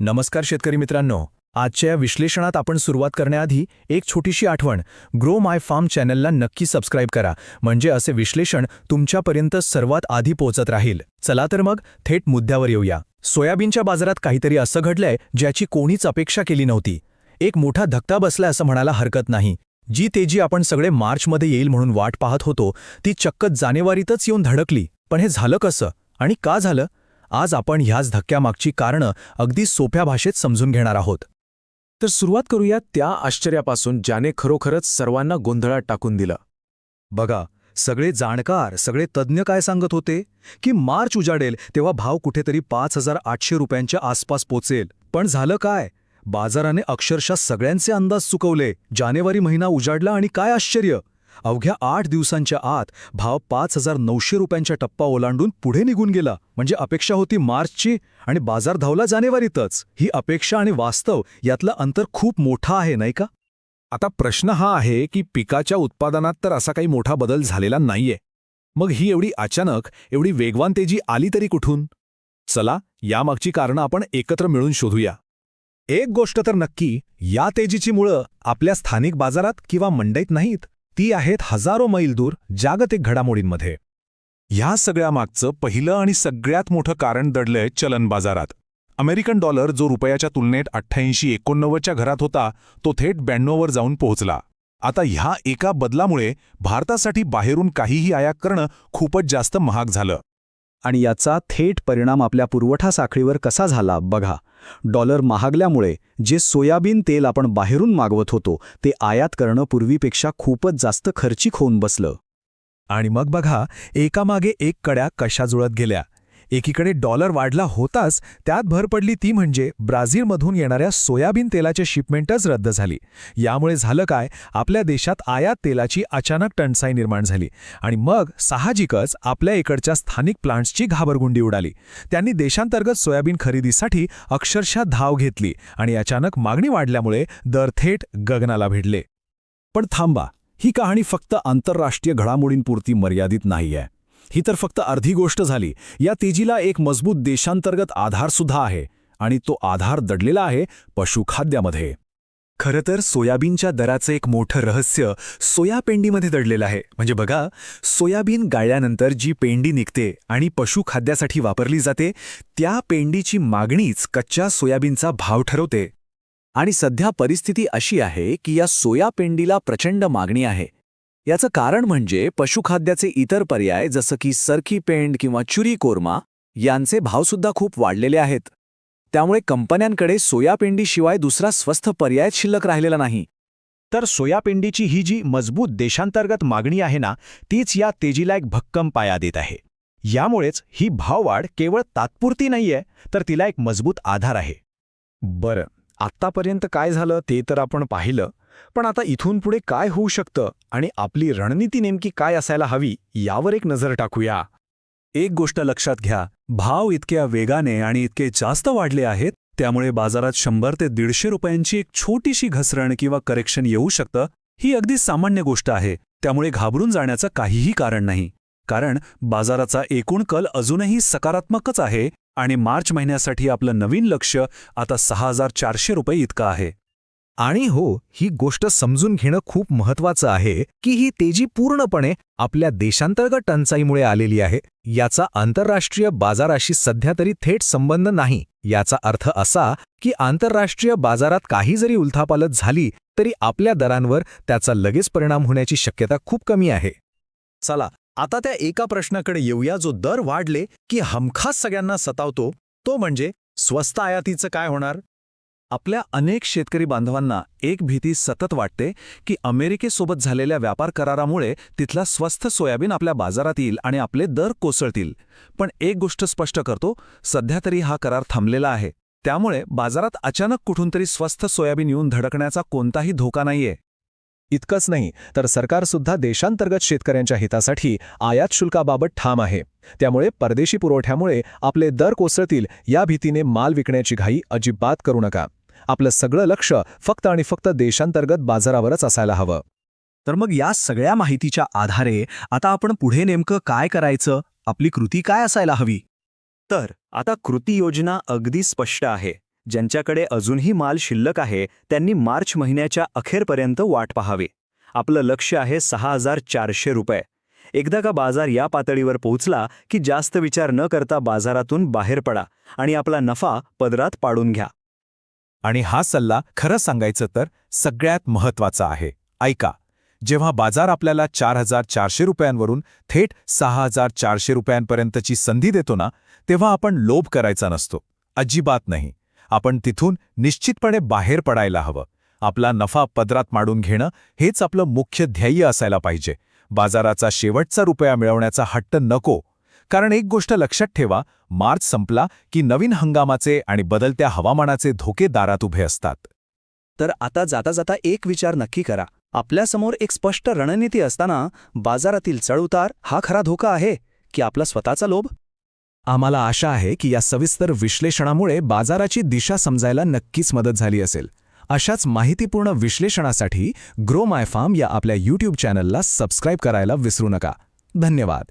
नमस्कार शेतकरी मित्रांनो. आजच्या या विश्लेषणात आपण सुरुवात करण्याआधी एक छोटीशी आठवण. ग्रो माय फार्म चॅनलला नक्की सबस्क्राईब करा. म्हणजे असे विश्लेषण तुमच्यापर्यंत सर्वात आधी पोहोचत राहील. चला तर मग थेट मुद्द्यावर येऊया. सोयाबीनच्या बाजारात काहीतरी असं घडलंय ज्याची कोणीच अपेक्षा केली नव्हती. एक मोठा धक्का बसलाय असं म्हणायला हरकत नाही. जी तेजी आपण सगळे मार्चमध्ये येईल म्हणून वाट पाहत होतो ती चक्क जानेवारीतच येऊन धडकली. पण हे झालं कसं? आणि का झालं? आज आपण ह्याच धक्क्यामागची कारणं अगदी सोप्या भाषेत समजून घेणार आहोत. तर सुरुवात करूया त्या आश्चर्यापासून ज्याने खरोखरच सर्वांना गोंधळात टाकून दिलं. बघा सगळे जाणकार सगळे तज्ज्ञ काय सांगत होते? की मार्च उजाडेल तेव्हा भाव कुठेतरी पाच हजार आठशे रुपयांच्या आसपास पोचेल. पण झालं काय? बाजाराने अक्षरशः सगळ्यांचे अंदाज चुकवले. जानेवारी महिना उजाडला आणि काय आश्चर्य? अवघ्या आठ दिवसांच्या आत भाव पाच हजार नऊशे रुपयांच्या टप्पा ओलांडून पुढे निघून गेला. म्हणजे अपेक्षा होती मार्चची आणि बाजार धावला जानेवारीतच. ही अपेक्षा आणि वास्तव यातलं अंतर खूप मोठं आहे नाही का? आता प्रश्न हा आहे की पिकाच्या उत्पादनात तर असा काही मोठा बदल झालेला नाहीये. मग ही एवढी अचानक एवढी वेगवान तेजी आली तरी कुठून? चला यामागची कारणं आपण एकत्र मिळून शोधूया. एक गोष्ट तर नक्की या तेजीची मुळं आपल्या स्थानिक बाजारात किंवा मंडईत नाहीत. ती आहेत हजारो मैल दूर जागतिक घडामोडींमध्ये. ह्या सगळ्यामागचं पहिलं आणि सगळ्यात मोठं कारण दडलंय चलन बाजारात. अमेरिकन डॉलर जो रुपयाच्या तुलनेत अठ्ठ्याऐंशी एकोणनव्वदच्या घरात होता तो थेट ब्याण्णववर जाऊन पोहोचला. आता ह्या एका बदलामुळे भारतासाठी बाहेरून काहीही आयात करणं खूपच जास्त महाग झालं. आणि याचा थेट परिणाम आपल्या पुरवठा साखळीवर कसा झाला बघा. डॉलर महागल्यामुळे जे सोयाबीन तेल आपण बाहेरून मागवत होतो ते आयात करणं पूर्वीपेक्षा खूपच जास्त खर्चिक होऊन बसलं. आणि मग बघा एकामागे एक कड्या कशा जुळत गेल्या. एकीकडे डॉलर वाढला होताच त्यात भर पडली ती म्हणजे ब्राझीलमधून येणाऱ्या सोयाबीन तेलाचे शिपमेंटच रद्द झाली. यामुळे झालं काय आपल्या देशात आयात तेलाची अचानक टंचाई निर्माण झाली आणि मग साहजिकच आपल्या इकडच्या स्थानिक प्लांट्सची घाबरगुंडी उडाली. त्यांनी देशांतर्गत सोयाबीन खरेदीसाठी अक्षरशः धाव घेतली आणि अचानक मागणी वाढल्यामुळे दर थेट गगनाला भिडले. पण थांबा ही कहाणी फक्त आंतरराष्ट्रीय घडामोडींपुरती मर्यादित नाहीये. ही तर फक्त अर्धी गोष्ट झाली. या तेजीला एक मजबूत देशांतर्गत आधारसुद्धा आहे आणि तो आधार दडलेला आहे पशुखाद्यामध्ये खरं तर सोयाबीनच्या दराचं एक मोठं रहस्य सोया पेंडीमध्ये दडलेलं आहे. म्हणजे बघा सोयाबीन गाळल्यानंतर जी पेंडी निघते आणि पशुखाद्यासाठी वापरली जाते त्या पेंडीची मागणीच कच्च्या सोयाबीनचा भाव ठरवते. आणि सध्या परिस्थिती अशी आहे की या सोया पेंडीला प्रचंड मागणी आहे. याचं कारण म्हणजे पशुखाद्याचे इतर पर्याय जसं की सरकी पेंड किंवा चुरी कोरमा यांचे भावसुद्धा खूप वाढलेले आहेत. त्यामुळे कंपन्यांकडे सोयापेंडीशिवाय दुसरा स्वस्त पर्याय शिल्लक राहिलेला नाही. तर सोयापेंडीची ही जी मजबूत देशांतर्गत मागणी आहे ना तीच या तेजीला एक भक्कम पाया देत आहे. यामुळेच ही भाववाढ केवळ तात्पुरती नाहीये तर तिला एक मजबूत आधार आहे. बरं आत्तापर्यंत काय झालं ते तर आपण पाहिलं पण आता इथून पुढे काय होऊ शकतं? आणि आपली रणनीती नेमकी काय असायला हवी यावर एक नजर टाकूया. एक गोष्ट लक्षात घ्या भाव इतक्या वेगाने आणि इतके जास्त वाढले आहेत त्यामुळे बाजारात शंभर ते दीडशे रुपयांची एक छोटीशी घसरण किंवा करेक्शन येऊ शकतं ही अगदी सामान्य गोष्ट आहे त्यामुळे घाबरून जाण्याचं काहीही कारण नाही. कारण बाजाराचा एकूण कल अजूनही सकारात्मकच आहे आणि मार्च महिन्यासाठी आपलं नवीन लक्ष आता सहा हजार चारशे रुपये इतकं आहे. आणि हो ही गोष्ट समजून घेणं खूप महत्वाचं आहे की ही तेजी पूर्णपणे आपल्या देशांतर्गत टंचाईमुळे आलेली आहे. याचा आंतरराष्ट्रीय बाजाराशी सध्या तरी थेट संबंध नाही. याचा अर्थ असा की आंतरराष्ट्रीय बाजारात काही जरी उलथापालत झाली तरी आपल्या दरांवर त्याचा लगेच परिणाम होण्याची शक्यता खूप कमी आहे. चला आता त्या एका प्रश्नाकडे येऊया जो दर वाढले की हमखास सगळ्यांना सतावतो. तो म्हणजे स्वस्त आयातीचं काय होणार? आपल्या अनेक शेतकरी बांधवांना एक भीती सतत वाटते की अमेरिकेसोबत झालेल्या व्यापार करारामुळे तिथला स्वस्थ सोयाबीन आपल्या बाजारात येईल आणि आपले दर कोसळतील. पण एक गोष्ट स्पष्ट करतो सध्या तरी हा करार थांबलेला आहे. त्यामुळे बाजारात अचानक कुठून तरी स्वस्थ सोयाबीन येऊन धडकण्याचा कोणताही धोका नाहीये. इतकंच नाही तर सरकारसुद्धा देशांतर्गत शेतकऱ्यांच्या हितासाठी आयात शुल्काबाबत ठाम आहे. त्यामुळे परदेशी पुरवठ्यामुळे आपले दर कोसळतील या भीतीने माल विकण्याची घाई अजिबात करू नका. आपलं सगळं लक्ष फक्त आणि फक्त देशांतर्गत बाजारावरच असायला हवं. तर मग या सगळ्या माहितीच्या आधारे आता आपण पुढे नेमकं काय करायचं? आपली कृती काय असायला हवी? तर आता कृती योजना अगदी स्पष्ट आहे. ज्यांच्याकडे अजूनही माल शिल्लक आहे त्यांनी मार्च महिन्याच्या अखेरपर्यंत वाट पाहावी. आपलं लक्ष आहे सहा हजार चारशे रुपये. एकदा का बाजार या पातळीवर पोहोचला की जास्त विचार न करता बाजारातून बाहेर पडा आणि आपला नफा पदरात पाडून घ्या. आणि हा सल्ला खरं सांगायचं तर सगळ्यात महत्त्वाचा आहे. ऐका जेव्हा बाजार आपल्याला चार हजार चारशे रुपयांवरून थेट सहा हजार चारशे रुपयांपर्यंतची संधी देतो ना तेव्हा आपण लोभ करायचा नसतो. अजिबात नाही. आपण तिथून निश्चितपणे बाहेर पडायला हवं. आपला नफा पदरात माडून घेणं हेच आपलं मुख्य ध्येय असायला पाहिजे. बाजाराचा शेवटचा रुपया मिळवण्याचा हट्ट नको. कारण एक गोष्ट लक्षात ठेवा मार्च संपला की नवीन हंगामाचे आणि बदलत्या हवामानाचे धोके दारात उभे असतात. तर आता जाता जाता एक विचार नक्की करा. आपल्यासमोर एक स्पष्ट रणनीती असताना बाजारातील चढउतार हा खरा धोका आहे की आपला स्वतःचा लोभ? आम्हाला आशा आहे की या सविस्तर विश्लेषणामुळे बाजाराची दिशा समजायला नक्कीच मदत झाली असेल. अशाच माहितीपूर्ण विश्लेषणासाठी ग्रो माय फार्म या आपल्या यूट्यूब चॅनलला सबस्क्राईब करायला विसरू नका. धन्यवाद.